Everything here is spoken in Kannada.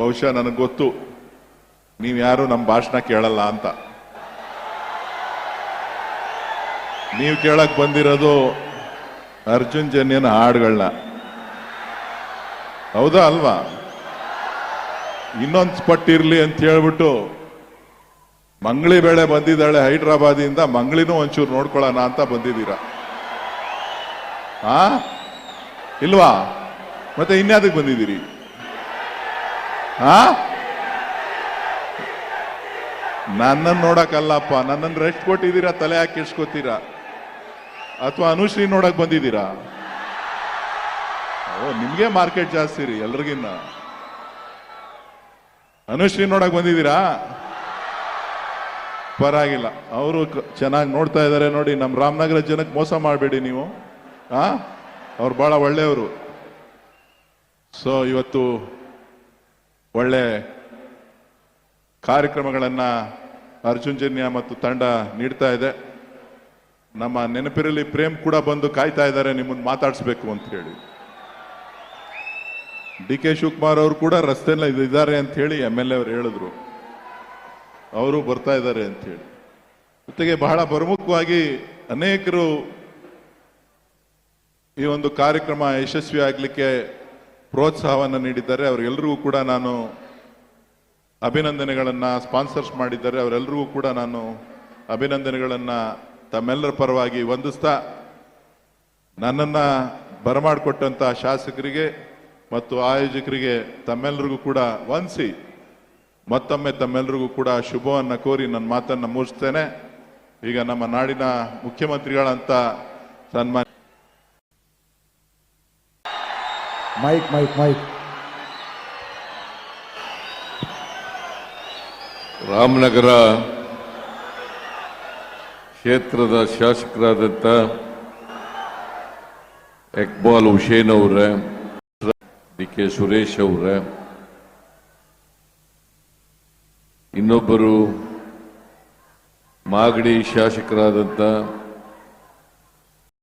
ಬಹುಶಃ ನನಗೆ ಗೊತ್ತು. ನೀವು ಯಾರು ನಮ್ಮ ಭಾಷಣ ಕೇಳಲ್ಲ ಅಂತ. ನೀವು ಕೇಳಕ್ ಬಂದಿರೋದು ಅರ್ಜುನ್ ಜನ್ಯನ ಹಾಡುಗಳನ್ನ ಹೌದಾ ಅಲ್ವಾ? ಇನ್ನೊಂದು ಸ್ಪಟ್ ಇರ್ಲಿ ಅಂತ ಹೇಳ್ಬಿಟ್ಟು ಮಂಗಳಿ ಬೇಳೆ ಬಂದಿದ್ದಾಳೆ ಹೈದ್ರಾಬಾದಿಂದ ಮಂಗಳಿನೂ ಒಂಚೂರು ನೋಡ್ಕೊಳ್ಳೋಣ ಅಂತ ಬಂದಿದ್ದೀರಾ? ಆ? ಇಲ್ವಾ? ಮತ್ತೆ ಇನ್ಯಾದಕ್ಕೆ ಬಂದಿದ್ದೀರಿ? ಆ? ನನ್ನನ್ನು ನೋಡಕ್ಕಲ್ಲಪ್ಪ ನನ್ನನ್ನು ರೆಸ್ಟ್ ಕೊಟ್ಟಿದ್ದೀರಾ, ತಲೆ ಹಾಕಿ ಇಸ್ಕೋತೀರಾ ಅಥವಾ ಅನುಶ್ರೀ ನೋಡಕ್ ಬಂದಿದ್ದೀರಾ? ಓ, ನಿಮ್ಗೆ ಮಾರ್ಕೆಟ್ ಜಾಸ್ತಿ ರೀ, ಎಲ್ರಿಗಿನ್ನ. ಅನುಶ್ರೀ ನೋಡಕ್ ಬಂದಿದ್ದೀರಾ? ಪರವಾಗಿಲ್ಲ, ಅವರು ಚೆನ್ನಾಗಿ ನೋಡ್ತಾ ಇದ್ದಾರೆ ನೋಡಿ ನಮ್ಮ ರಾಮನಗರ ಜನಕ್ಕೆ ಮೋಸ ಮಾಡಬೇಡಿ ನೀವು. ಆ? ಅವ್ರು ಬಹಳ ಒಳ್ಳೆಯವರು. ಸೊ ಇವತ್ತು ಒಳ್ಳೆ ಕಾರ್ಯಕ್ರಮಗಳನ್ನು ಅರ್ಜುನ್ ಜನ್ಯ ಮತ್ತು ತಂಡ ನೀಡ್ತಾ ಇದೆ. ನಮ್ಮ ನೆನಪಿರಲಿ, ಪ್ರೇಮ್ ಕೂಡ ಬಂದು ಕಾಯ್ತಾ ಇದ್ದಾರೆ, ನಿಮ್ಮನ್ನು ಮಾತಾಡಿಸ್ಬೇಕು ಅಂತ ಹೇಳಿ. ಡಿ ಕೆ ಶಿವಕುಮಾರ್ ಅವರು ಕೂಡ ರಸ್ತೆಲ್ಲ ಇದ್ದಾರೆ ಅಂತ ಹೇಳಿ ಎಂ ಎಲ್ ಎ ಅವರು ಹೇಳಿದ್ರು. ಅವರು ಬರ್ತಾ ಇದ್ದಾರೆ ಅಂತ ಹೇಳಿ. ಜೊತೆಗೆ ಬಹಳ ಪ್ರಮುಖವಾಗಿ ಅನೇಕರು ಈ ಒಂದು ಕಾರ್ಯಕ್ರಮ ಯಶಸ್ವಿ ಆಗಲಿಕ್ಕೆ ಪ್ರೋತ್ಸಾಹವನ್ನು ನೀಡಿದ್ದಾರೆ. ಅವರೆಲ್ಲರಿಗೂ ಕೂಡ ನಾನು ಅಭಿನಂದನೆಗಳನ್ನು ಸ್ಪಾನ್ಸರ್ಸ್ ಮಾಡಿದ್ದಾರೆ. ಅವರೆಲ್ಲರಿಗೂ ಕೂಡ ನಾನು ಅಭಿನಂದನೆಗಳನ್ನು ತಮ್ಮೆಲ್ಲರ ಪರವಾಗಿ ವಂದಿಸ್ತಾ ನನ್ನನ್ನು ಬರಮಾಡಿಕೊಟ್ಟಂಥ ಶಾಸಕರಿಗೆ ಮತ್ತು ಆಯೋಜಕರಿಗೆ ತಮ್ಮೆಲ್ಲರಿಗೂ ಕೂಡ ವಂದಿಸಿ ಮತ್ತೊಮ್ಮೆ ತಮ್ಮೆಲ್ಲರಿಗೂ ಕೂಡ ಶುಭವನ್ನು ಕೋರಿ ನನ್ನ ಮಾತನ್ನು ಮೂಡಿಸ್ತೇನೆ ಈಗ ನಮ್ಮ ನಾಡಿನ ಮುಖ್ಯಮಂತ್ರಿಗಳಂತ ಸನ್ಮಾನ್ಯ ಮೈಕ್ ಮೈಕ್ ಮೈಕ್ ರಾಮನಗರ ಕ್ಷೇತ್ರದ ಶಾಸಕರಾದಂಥ ಎಕ್ಬಾಲ್ ಹುಸೇನ್ ಅವರೇ ಡಿ ಕೆ ಸುರೇಶ್ ಅವರೇ, ಇನ್ನೊಬ್ಬರು ಮಾಗಡಿ ಶಾಸಕರಾದಂಥ